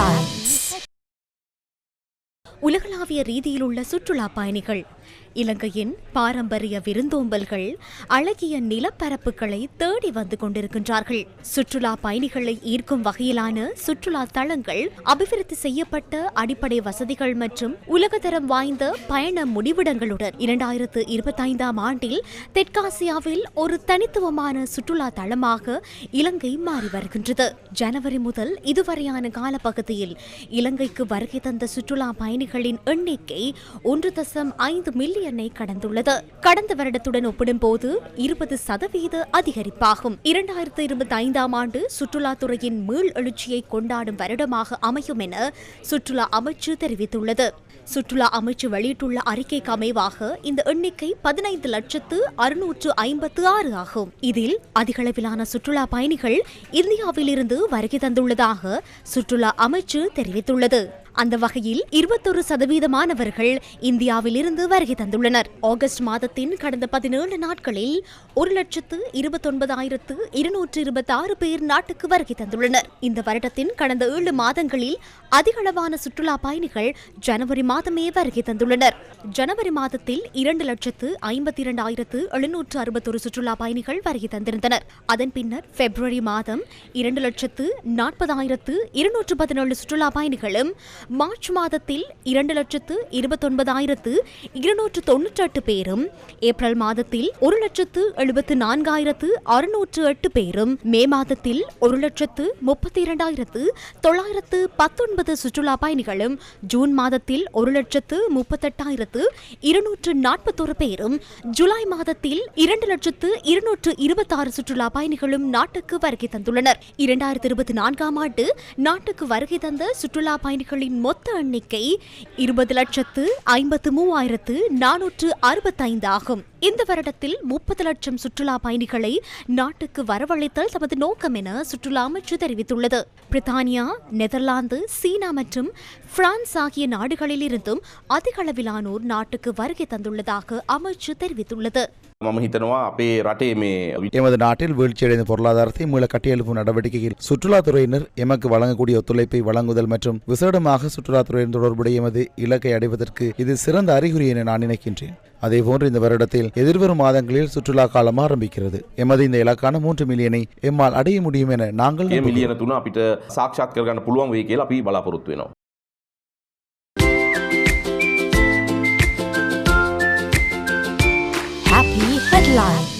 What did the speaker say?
headlines. உலகளாவிய ரீதியில் உள்ள சுற்றுலா பயணிகள் இலங்கையின் பாரம்பரிய விருந்தோம்பல்கள் அழகிய நிலப்பரப்புகளை தேடி வந்து கொண்டிருக்கின்றார்கள். சுற்றுலா பயணிகளை ஈர்க்கும் வகையிலான சுற்றுலா தளங்கள் அபிவிருத்தி செய்யப்பட்ட அடிப்படை வசதிகள் மற்றும் உலகதரம் வாய்ந்த பயண முடிவிடங்களுடன் இரண்டாயிரத்து இருபத்தைந்தாம் ஆண்டில் தெற்காசியாவில் ஒரு தனித்துவமான சுற்றுலா தளமாக இலங்கை மாறி வருகின்றது. ஜனவரி முதல் இதுவரையான காலப்பகுதியில் இலங்கைக்கு வருகை தந்த சுற்றுலா பயணிகளின் எண்ணிக்கை ஒன்று தசம் ஐந்து மில்லியன் கடந்துள்ளது. கடந்த வருடத்துடன் ஒப்பிடும்போது இருபது சதவீத அதிகரிப்பாகும். இரண்டாயிரத்து இருபத்தி ஐந்தாம் ஆண்டு சுற்றுலாத்துறையின் மீள் எழுச்சியை கொண்டாடும் வருடமாக அமையும் என சுற்றுலா அமைச்சு தெரிவித்துள்ளது. சுற்றுலா அமைச்சு வெளியிட்டுள்ள அறிக்கைக்கு அமைவாக இந்த எண்ணிக்கை பதினைந்து லட்சத்து அறுநூற்று ஐம்பத்து ஆறு ஆகும். இதில் அதிகளவிலான சுற்றுலா பயணிகள் இந்தியாவிலிருந்து வருகை தந்துள்ளதாக சுற்றுலா அமைச்சு தெரிவித்துள்ளது. அந்த வகையில் இருபத்தொரு சதவீதமானவர்கள் இந்தியாவிலிருந்து வருகை தந்துள்ளனர். ஆகஸ்ட் மாதத்தின் கடந்த பதினேழு நாட்களில் ஒரு லட்சத்து இருபத்தொன்பதாயிரத்து இருநூற்று இருபத்தி ஆறு பேர் நாட்டுக்கு வருகை தந்துள்ளனர். இந்த வருடத்தின் கடந்த ஏழு மாதங்களில் அதிகளவான சுற்றுலா பயணிகள் ஜனவரி மாதமே வருகை தந்துள்ளனர். ஜனவரி மாதத்தில் இரண்டு லட்சத்து ஐம்பத்தி இரண்டாயிரத்து எழுநூற்று அறுபத்தொரு சுற்றுலா பயணிகள் வருகை தந்திருந்தனர். அதன் பின்னர் பிப்ரவரி மாதம் இரண்டு லட்சத்து நாற்பதாயிரத்து இருநூற்று பதினேழு சுற்றுலா பயணிகளும் மார்ச் மாதத்தில் இரண்டு லட்சத்து இருபத்தொன்பதாயிரத்து இருநூற்று தொன்னூற்றி எட்டு பேரும் ஏப்ரல் மாதத்தில் ஒரு லட்சத்து எழுபத்து நான்காயிரத்து அறுநூற்று எட்டு பேரும் மே மாதத்தில் ஒரு லட்சத்து முப்பத்தி இரண்டாயிரத்து தொள்ளாயிரத்து பத்தொன்பது சுற்றுலா பயணிகளும் ஜூன் மாதத்தில் ஒரு லட்சத்து முப்பத்தெட்டாயிரத்து இருநூற்று நாற்பத்தொரு பேரும் ஜூலை மாதத்தில் இரண்டு லட்சத்து இருநூற்று இருபத்தாறு சுற்றுலா பயணிகளும் நாட்டுக்கு வருகை தந்துள்ளனர். இரண்டாயிரத்து இருபத்தி நான்காம் ஆண்டு நாட்டுக்கு வருகை தந்த சுற்றுலா பயணிகளின் மொத்த எண்ணிக்கை இருபது லட்சத்து ஐம்பத்து மூவாயிரத்து நானூற்று அறுபத்தைந்து ஆகும். இந்த வருடத்தில் முப்பது லட்சம் சுற்றுலா பயணிகளை நாட்டுக்கு வரவழைத்தல் தமது நோக்கம் என சுற்றுலா அமைச்சு தெரிவித்துள்ளது பிரித்தானியா நெதர்லாந்து சீனா மற்றும் பிரான்ஸ் ஆகிய நாடுகளில் இருந்தும் அதிக அளவிலானோர் நாட்டுக்கு வருகை தந்துள்ளதாக அமைச்சு தெரிவித்துள்ளது මම හිතනවා අපේ රටේ මේ எமது நாட்டில் வீழ்ச்சியடைந்த பொருளாதாரத்தை மீள கட்டியெழுப்பும் நடவடிக்கையில் சுற்றுலாத்துறையினர் எமக்கு வழங்கக்கூடிய ஒத்துழைப்பை வழங்குதல் மற்றும் விசேடமாக சுற்றுலாத்துறையின் தொடர்புடைய எமது இலக்கை அடைவதற்கு இது சிறந்த அறிகுறி என நான் நினைக்கின்றேன் அதேபோன்று இந்த வருடத்தில் எதிர்வரும் மாதங்களில் சுற்றுலா காலம் ஆரம்பிக்கிறது எமது இந்த இலக்கான மூன்று மில்லியனை எம்மால் அடைய முடியும் என நாங்கள் ඒ நம்புகிறோம். මිලියන තුන අපිට සාක්ෂාත් කරගන්න පුළුවන් වේ කියලා අපි බලාපොරොත්තු වෙනවා. Happy headlines.